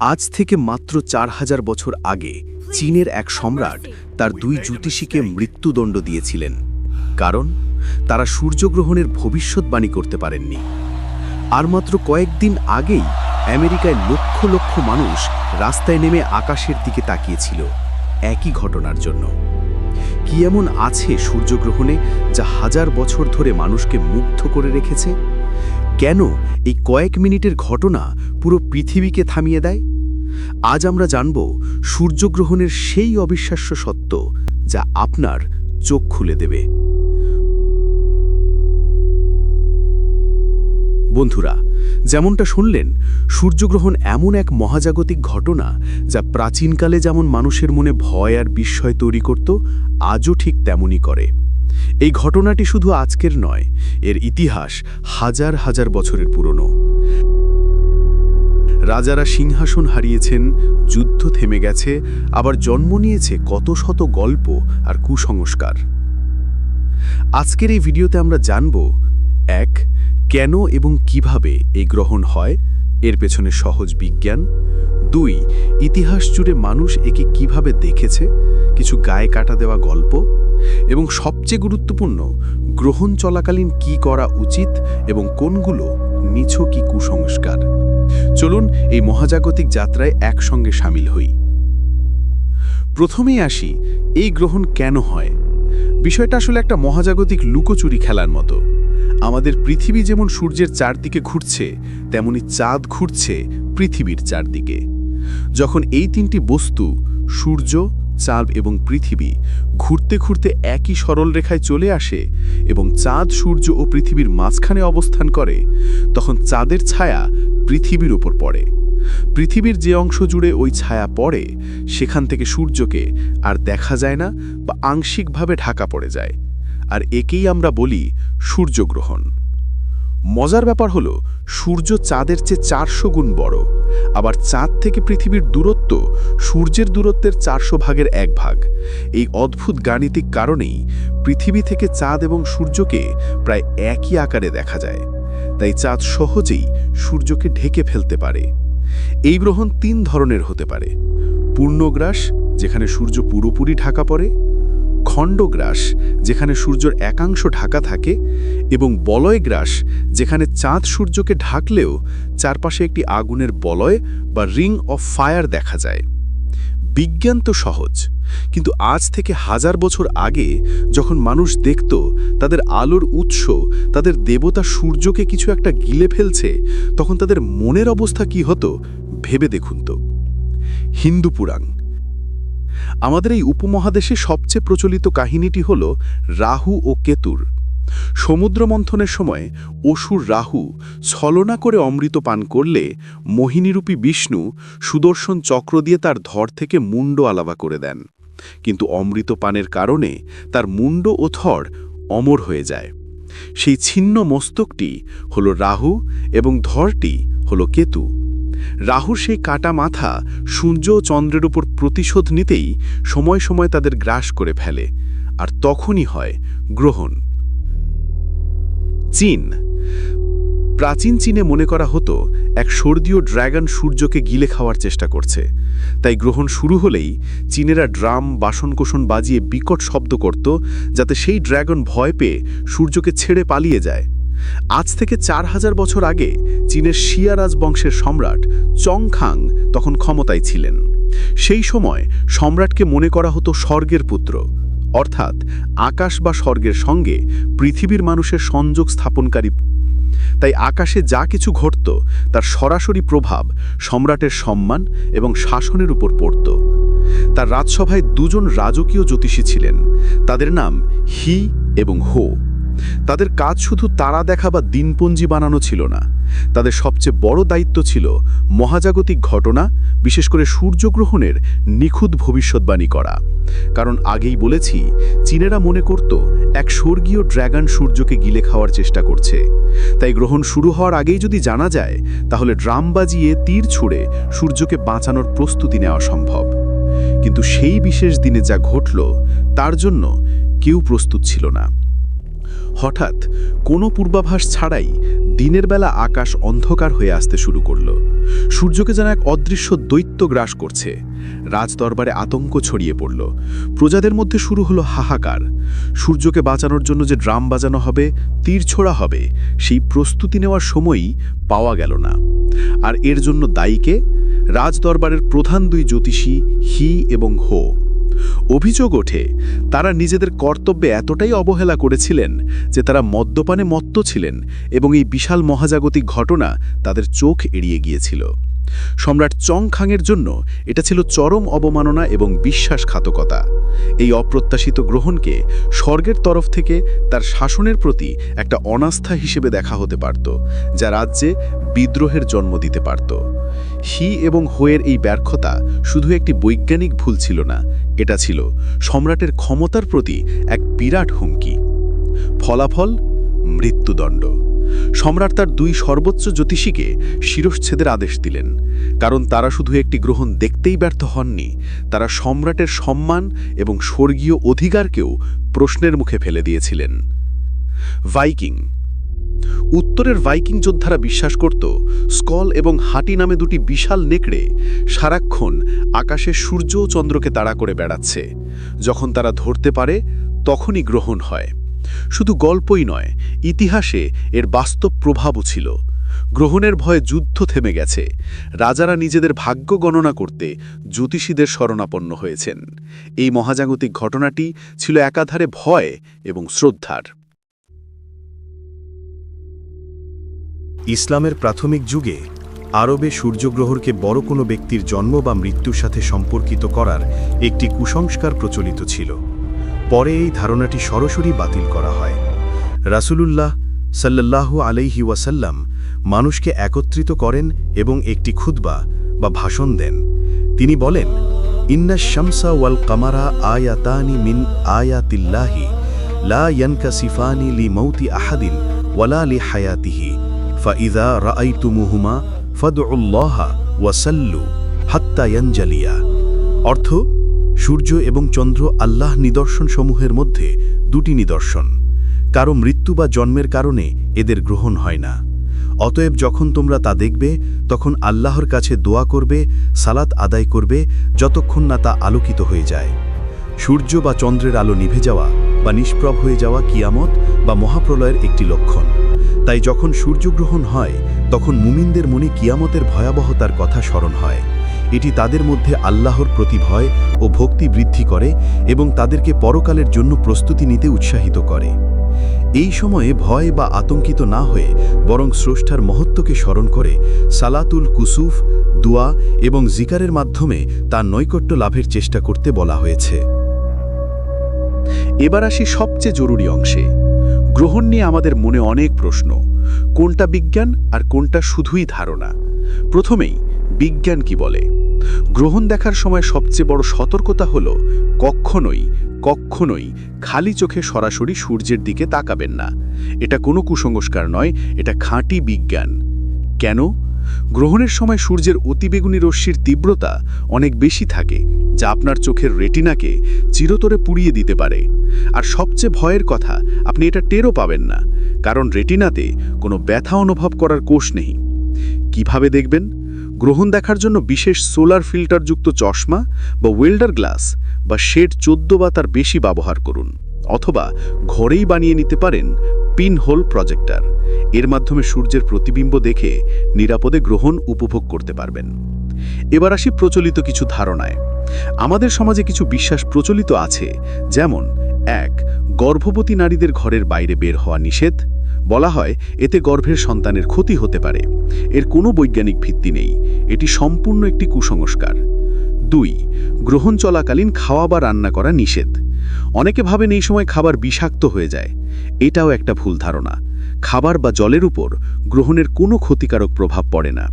আজ থেকে মাত্র চার হাজার বছর আগে চীনের এক সম্রাট তার দুই জ্যোতিষীকে মৃত্যুদণ্ড দিয়েছিলেন। কারণ, তারা সূর্যগ্রহণের ভবিষ্যৎবাণী করতে পারেননি। আর মাত্র কয়েকদিন আগেই আমেরিকায় লক্ষ লক্ষ মানুষ রাস্তায় নেমে আকাশের দিকে তাকিয়েছিল একই ঘটনার জন্য। কি এমন আছে সূর্যগ্রহণে যা হাজার বছর ধরে মানুষকে মুগ্ধ করে রেখেছে? কেন এই কয়েক মিনিটের ঘটনা পুরো পৃথিবীকে থামিয়ে দেয়? আজ আমরা জানব সূর্যগ্রহণের সেই অবিশ্বাস্য সত্য যা আপনার চোখ খুলে দেবে। বন্ধুরা, যেমনটা শুনলেন, সূর্যগ্রহণ এমন এক মহাজাগতিক ঘটনা যা প্রাচীনকালে যেমন মানুষের মনে ভয় আর বিস্ময় তৈরি করত, আজও ঠিক তেমনই করে। এই ঘটনাটি শুধু আজকের নয়, এর ইতিহাস হাজার হাজার বছরের পুরনো। রাজারা সিংহাসন হারিয়েছেন, যুদ্ধ থেমে গেছে, আবার জন্ম নিয়েছে কত শত গল্প আর কুসংস্কার। আজকের এই ভিডিওতে আমরা জানব, এক, কেন এবং কীভাবে এই গ্রহণ হয়? এর পেছনে সহজ বিজ্ঞান। দুই, ইতিহাস জুড়ে মানুষ একে কীভাবে দেখেছে, কিছু গায়ে কাটা দেওয়া গল্প। এবং সবচেয়ে গুরুত্বপূর্ণ, গ্রহণ চলাকালীন কি করা উচিত এবং কোনগুলো নিছকই কুসংস্কার। চলুন এই মহাজাগতিক যাত্রায় একসঙ্গে সামিল হই। প্রথমেই আসি, এই গ্রহণ কেন হয়? বিষয়টা আসলে একটা মহাজাগতিক লুকোচুরি খেলার মতো। আমাদের পৃথিবী যেমন সূর্যের চারদিকে ঘুরছে, তেমনি চাঁদ ঘুরছে পৃথিবীর চারদিকে। যখন এই তিনটি বস্তু, সূর্য, চাঁদ এবং পৃথিবী, ঘুরতে ঘুরতে একই সরল রেখায় চলে আসে এবং চাঁদ, সূর্য ও পৃথিবীর মাঝখানে অবস্থান করে, তখন চাঁদের ছায়া পৃথিবীর উপর পড়ে। পৃথিবীর যে অংশ জুড়ে ওই ছায়া পড়ে, সেখান থেকে সূর্যকে আর দেখা যায় না বা আংশিকভাবে ঢাকা পড়ে যায়। আর একেই আমরা বলি সূর্যগ্রহণ। মজার ব্যাপার হলো, সূর্য চাঁদের চেয়ে চারশো গুণ বড়। আবার চাঁদ থেকে পৃথিবীর দূরত্ব সূর্যের দূরত্বের চারশো ভাগের এক ভাগ। এই অদ্ভুত গাণিতিক কারণেই পৃথিবী থেকে চাঁদ এবং সূর্যকে প্রায় একই আকারে দেখা যায়। তাই চাঁদ সহজেই সূর্যকে ঢেকে ফেলতে পারে। এই গ্রহণ তিন ধরনের হতে পারে। পূর্ণগ্রাস, যেখানে সূর্য পুরোপুরি ঢাকা পড়ে খণ্ডগ্রাস যেখানে সূর্যের একাংশ ঢাকা থাকে, এবং বলয়গ্রাস যেখানে চাঁদ সূর্যকে ঢাকলেও চারপাশে একটি আগুনের বলয় বা রিং অফ ফায়ার দেখা যায়। বিজ্ঞান তো সহজ, কিন্তু আজ থেকে হাজার বছর আগে যখন মানুষ দেখত তাদের আলোর উৎস, তাদের দেবতা সূর্যকে কিছু একটা গিলে ফেলছে, তখন তাদের মনের অবস্থা কি হতো ভেবে দেখুন তো। হিন্দু পুরাণ আমাদের এই উপমহাদেশে সবচেয়ে প্রচলিত কাহিনীটি হল রাহু ও কেতুর। সমুদ্র মন্থনের সময় অসুর রাহু ছলনা করে অমৃত পান করলে মোহিনীরূপী বিষ্ণু সুদর্শন চক্র দিয়ে তার ধর থেকে মুন্ড আলাবা করে দেন। কিন্তু অমৃত পানের কারণে তার মুন্ড ও থর অমর হয়ে যায়। সেই ছিন্ন মস্তকটি হল রাহু এবং ধরটি হল কেতু। রাহুর সেই কাটা মাথা সূর্য চন্দ্রের উপর প্রতিশোধ নিতেই সময় সময় তাদের গ্রাস করে ফেলে, আর তখনই হয় গ্রহণ। চীন। প্রাচীন চীনে মনে করা হতো, এক স্বর্গীয় ড্র্যাগন সূর্যকে গিলে খাওয়ার চেষ্টা করছে। তাই গ্রহণ শুরু হলেই চীনেরা ড্রাম, বাসনকোসন বাজিয়ে বিকট শব্দ করত, যাতে সেই ড্র্যাগন ভয় পেয়ে সূর্যকে ছেড়ে পালিয়ে যায়। আজ থেকে চার হাজার বছর আগে চীনের শিয়া রাজবংশের সম্রাট চং খাং তখন ক্ষমতায় ছিলেন। সেই সময় সম্রাটকে মনে করা হতো স্বর্গের পুত্র। অর্থাৎ আকাশ বা স্বর্গের সঙ্গে পৃথিবীর মানুষের সংযোগ স্থাপনকারী। তাই আকাশে যা কিছু ঘটত, তার সরাসরি প্রভাব সম্রাটের সম্মান এবং শাসনের উপর পড়ত। তার রাজসভায় দুজন রাজকীয় জ্যোতিষী ছিলেন। তাদের নাম হি এবং হো। তাদের কাজ শুধু তারা দেখা বা দিনপঞ্জি বানানো ছিল না। তাদের সবচেয়ে বড় দায়িত্ব ছিল মহাজাগতিক ঘটনা, বিশেষ করে সূর্যগ্রহণের নিখুঁত ভবিষ্যৎবাণী করা। কারণ আগেই বলেছি, চীনেরা মনে করত এক স্বর্গীয় ড্র্যাগন সূর্যকে গিলে খাওয়ার চেষ্টা করছে। তাই গ্রহণ শুরু হওয়ার আগেই যদি জানা যায়, তাহলে ড্রাম বাজিয়ে তীর ছুঁড়ে সূর্যকে বাঁচানোর প্রস্তুতি নেওয়া সম্ভব। কিন্তু সেই বিশেষ দিনে যা ঘটল, তার জন্য কেউ প্রস্তুত ছিল না। হঠাৎ কোনো পূর্বাভাস ছাড়াই দিনের বেলা আকাশ অন্ধকার হয়ে আসতে শুরু করল। সূর্যকে যেন এক অদৃশ্য দৈত্য গ্রাস করছে। রাজদরবারে আতঙ্ক ছড়িয়ে পড়ল। প্রজাদের মধ্যে শুরু হলো হাহাকার। সূর্যকে বাঁচানোর জন্য যে ড্রাম বাজানো হবে, তীর ছোড়া হবে, সেই প্রস্তুতি নেওয়ার সময়ই পাওয়া গেল না। আর এর জন্য দায়ীকে রাজদরবারের প্রধান দুই জ্যোতিষী, হি এবং হো। অভিযোগ ওঠে, তারা নিজেদের কর্তব্যে এতটাই অবহেলা করেছিলেন যে তারা মদ্যপানে মত্ত ছিলেন এবং এই বিশাল মহাজাগতিক ঘটনা তাদের চোখ এড়িয়ে গিয়েছিল। সম্রাট চং খাংয়ের জন্য এটা ছিল চরম অবমাননা এবং বিশ্বাসঘাতকতা। এই অপ্রত্যাশিত গ্রহণকে স্বর্গের তরফ থেকে তার শাসনের প্রতি একটা অনাস্থা হিসেবে দেখা হতে পারত, যা রাজ্যে বিদ্রোহের জন্ম দিতে পারত। হি এবং হোয়ের এই ব্যর্থতা শুধু একটি বৈজ্ঞানিক ভুল ছিল না, এটা ছিল সম্রাটের ক্ষমতার প্রতি এক বিরাট হুমকি। ফলাফল মৃত্যুদণ্ড। সম্রাট তার দুই সর্বোচ্চ জ্যোতিষীকে শিরশ্ছেদের আদেশ দিলেন, কারণ তারা শুধু একটি গ্রহণ দেখতেই ব্যর্থ হননি, তারা সম্রাটের সম্মান এবং স্বর্গীয় অধিকারকেও প্রশ্নের মুখে ফেলে দিয়েছিলেন। ভাইকিং উত্তরের ভাইকিং যোদ্ধারা বিশ্বাস করত, স্কল এবং হাটি নামে দুটি বিশাল নেকড়ে সারাক্ষণ আকাশে সূর্য ও চন্দ্রকে তাড়া করে বেড়াচ্ছে। যখন তারা ধরতে পারে, তখনই গ্রহণ হয়। শুধু গল্পই নয়, ইতিহাসে এর বাস্তব প্রভাবও ছিল। গ্রহণের ভয়ে যুদ্ধ থেমে গেছে। রাজারা নিজেদের ভাগ্য গণনা করতে জ্যোতিষীদের শরণাপন্ন হয়েছেন। এই মহাজাগতিক ঘটনাটি ছিল একাধারে ভয় এবং শ্রদ্ধার। ইসলামের প্রাথমিক যুগে, আরবে সূর্যগ্রহণকে বড় কোনো ব্যক্তির জন্ম বা মৃত্যুর সাথে সম্পর্কিত করার একটি কুসংস্কার প্রচলিত ছিল। পরে এই ধারণাটি সরাসরি বাতিল করা হয়। রাসূলুল্লাহ সাল্লাল্লাহু আলাইহি ওয়াসাল্লাম মানুষকে একত্রিত করেন এবং একটি খুতবা বা ভাষণ দেন। তিনি বলেন, ইন্না শামসা ওয়াল কামারা আয়াতানি মিন আয়াতিল্লাহি, লা ইয়ানকাসিফানি লি মৌতি আহাদিন ওয়ালা লি হায়াতিহি ফাইদা রাআইতুমুহুমা ফাদউল্লাহা ওয়াসাল্লু হাত্তা ইয়ানজালিয়া। অর্থ সূর্য এবং চন্দ্র আল্লাহ নিদর্শনসমূহের মধ্যে দুটি নিদর্শন। কারও মৃত্যু বা জন্মের কারণে এদের গ্রহণ হয় না। অতএব যখন তোমরা তা দেখবে, তখন আল্লাহর কাছে দোয়া করবে, সালাত আদায় করবে, যতক্ষণ না তা আলোকিত হয়ে যায়। সূর্য বা চন্দ্রের আলো নিভে যাওয়া বা নিষ্প্রভ হয়ে যাওয়া কিয়ামত বা মহাপ্রলয়ের একটি লক্ষণ। তাই যখন সূর্যগ্রহণ হয়, তখন মুমিনদের মনে কিয়ামতের ভয়াবহতার কথা স্মরণ হয়। এটি তাদের মধ্যে আল্লাহর প্রতি ভয় ও ভক্তি বৃদ্ধি করে এবং তাদেরকে পরকালের জন্য প্রস্তুতি নিতে উৎসাহিত করে। এই সময়ে ভয় বা আতঙ্কিত না হয়ে বরং স্রষ্টার মহত্বকে স্মরণ করে সালাতুল কুসুফ, দুয়া এবং জিকারের মাধ্যমে তার নৈকট্য লাভের চেষ্টা করতে বলা হয়েছে। এবার আসি সবচেয়ে জরুরি অংশে। গ্রহণ নিয়ে আমাদের মনে অনেক প্রশ্ন। কোনটা বিজ্ঞান আর কোনটা শুধুই ধারণা? প্রথমেই বিজ্ঞান কি বলে? গ্রহণ দেখার সময় সবচেয়ে বড় সতর্কতা হলো কখনোই কখনোই খালি চোখে সরাসরি সূর্যের দিকে তাকাবেন না। এটা কোনো কুসংস্কার নয়, এটা খাঁটি বিজ্ঞান। কেন? গ্রহণের সময় সূর্যের অতিবেগুনি রশ্মির তীব্রতা অনেক বেশি থাকে, যা আপনার চোখের রেটিনাকে চিরতরে পুড়িয়ে দিতে পারে। আর সবচেয়ে ভয়ের কথা, আপনি এটা টেরও পাবেন না, কারণ রেটিনাতে কোনো ব্যথা অনুভব করার কোষ নেই। কীভাবে দেখবেন? গ্রহণ দেখার জন্য বিশেষ সোলার ফিল্টারযুক্ত চশমা বা ওয়েল্ডার গ্লাস বা শেড চোদ্দ বা তার বেশি ব্যবহার করুন, অথবা ঘরেই বানিয়ে নিতে পারেন পিন হোল প্রজেক্টর। এর মাধ্যমে সূর্যের প্রতিবিম্ব দেখে নিরাপদে গ্রহণ উপভোগ করতে পারবেন। এবার আসি প্রচলিত কিছু ধারণায়। আমাদের সমাজে কিছু বিশ্বাস প্রচলিত আছে, যেমন, এক, গর্ভবতী নারীদের ঘরের বাইরে বের হওয়া নিষেধ বলা হয়, এতে গর্ভের সন্তানের ক্ষতি হতে পারে। এর কোনো বৈজ্ঞানিক ভিত্তি নেই। এটি সম্পূর্ণ একটি কুসংস্কার। দুই, গ্রহণ চলাকালীন খাওয়া বা রান্না করা নিষেধ। অনেকে ভাবেন এই সময় খাবার বিষাক্ত হয়ে যায়। এটাও একটা ভুল ধারণা। খাবার বা জলের উপর গ্রহণের কোনো ক্ষতিকারক প্রভাব পড়ে না।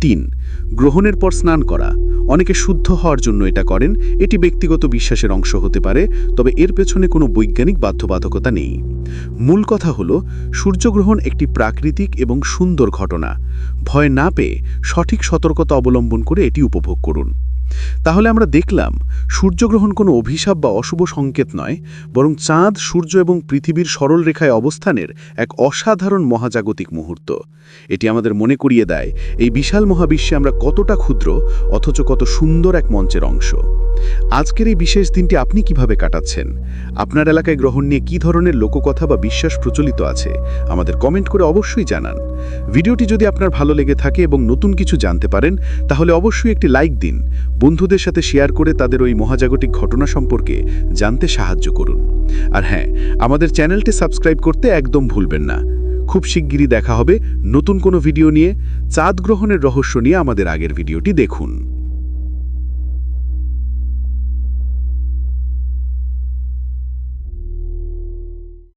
তিন, গ্রহণের পর স্নান করা। অনেকে শুদ্ধ হওয়ার জন্য এটা করেন। এটি ব্যক্তিগত বিশ্বাসের অংশ হতে পারে, তবে এর পেছনে কোনো বৈজ্ঞানিক বাধ্যবাধকতা নেই। মূল কথা হল, সূর্যগ্রহণ একটি প্রাকৃতিক এবং সুন্দর ঘটনা। ভয় না পেয়ে সঠিক সতর্কতা অবলম্বন করে এটি উপভোগ করুন। তাহলে আমরা দেখলাম সূর্যগ্রহণ কোনো অভিশাপ বা অশুভ সংকেত নয়, বরং চাঁদ, সূর্য এবং পৃথিবীর সরল রেখায় অবস্থানের এক অসাধারণ মহাজাগতিক মুহূর্ত। এটি আমাদের মনে করিয়ে দেয় এই বিশাল মহাবিশ্বে আমরা কতটা ক্ষুদ্র, অথচ কত সুন্দর এক মঞ্চের অংশ। আজকের এই বিশেষ দিনটি আপনি কীভাবে কাটাচ্ছেন? আপনার এলাকায় গ্রহণ নিয়ে কি ধরনের লোককথা বা বিশ্বাস প্রচলিত আছে, আমাদের কমেন্ট করে অবশ্যই জানান। ভিডিওটি যদি আপনার ভালো লেগে থাকে এবং নতুন কিছু জানতে পারেন, তাহলে অবশ্যই একটি লাইক দিন। বন্ধুদের সাথে শেয়ার করে তাদের ওই মহাজাগতিক ঘটনা সম্পর্কে জানতে সাহায্য করুন। আর হ্যাঁ আমাদের চ্যানেলটি সাবস্ক্রাইব করতে একদম ভুলবেন না। খুব শিগগিরই দেখা হবে নতুন কোনো ভিডিও নিয়ে। চাঁদ গ্রহণের রহস্য নিয়ে আমাদের আগের ভিডিওটি দেখুন।